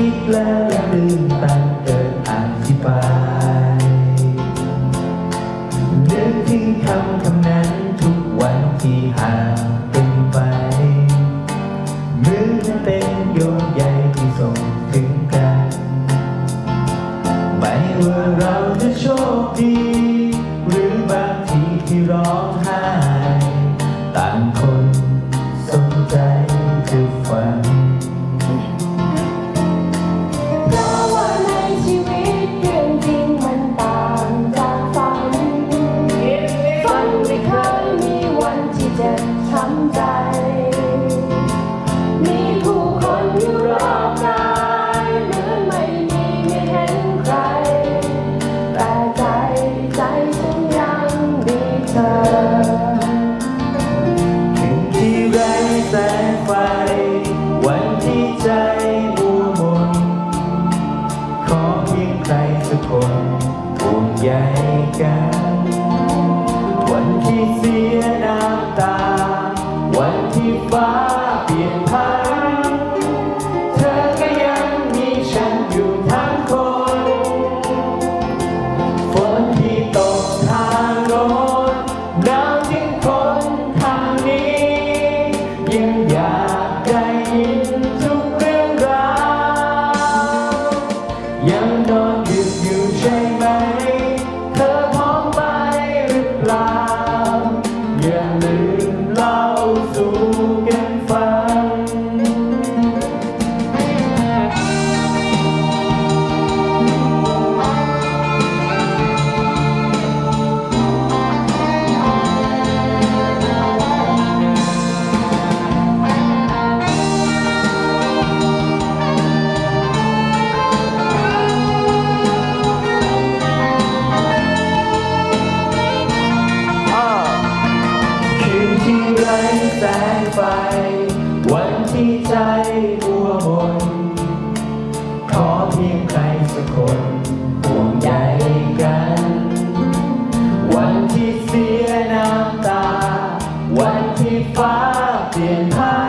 คิดแล้วลืมตั้งเดินอธิบายเดินที่คำคำนั้นทุกวันที่ห่าง ใหญ่กัน วันที่เสีย อ ไร้แสงไฟ วันที่ใจมัวมนขอเพียงใครสักคนห่วงใยกัน วันที่เสียน้ำตา วันที่ฟ้าเปลี่ยนพัน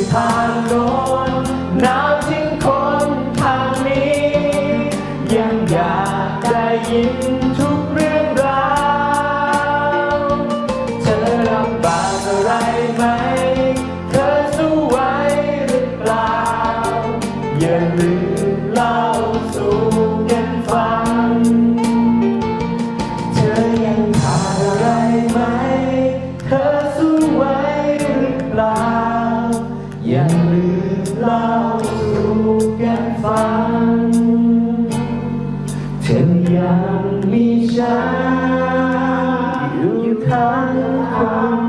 ตกอยู่ทางโน้นหนาวถึงคนทางนี้ ยังอยากได้ยินทุกเรื่องราวเธอลำบากอะไรไหม เธอสู้ไหวหรือเปล่า อย่าลืมเล่าสู่กันฟัง เธอยังขาดอะไรไหม เธอสู้ กัน เธอยังมีฉันอยู่ทั้ง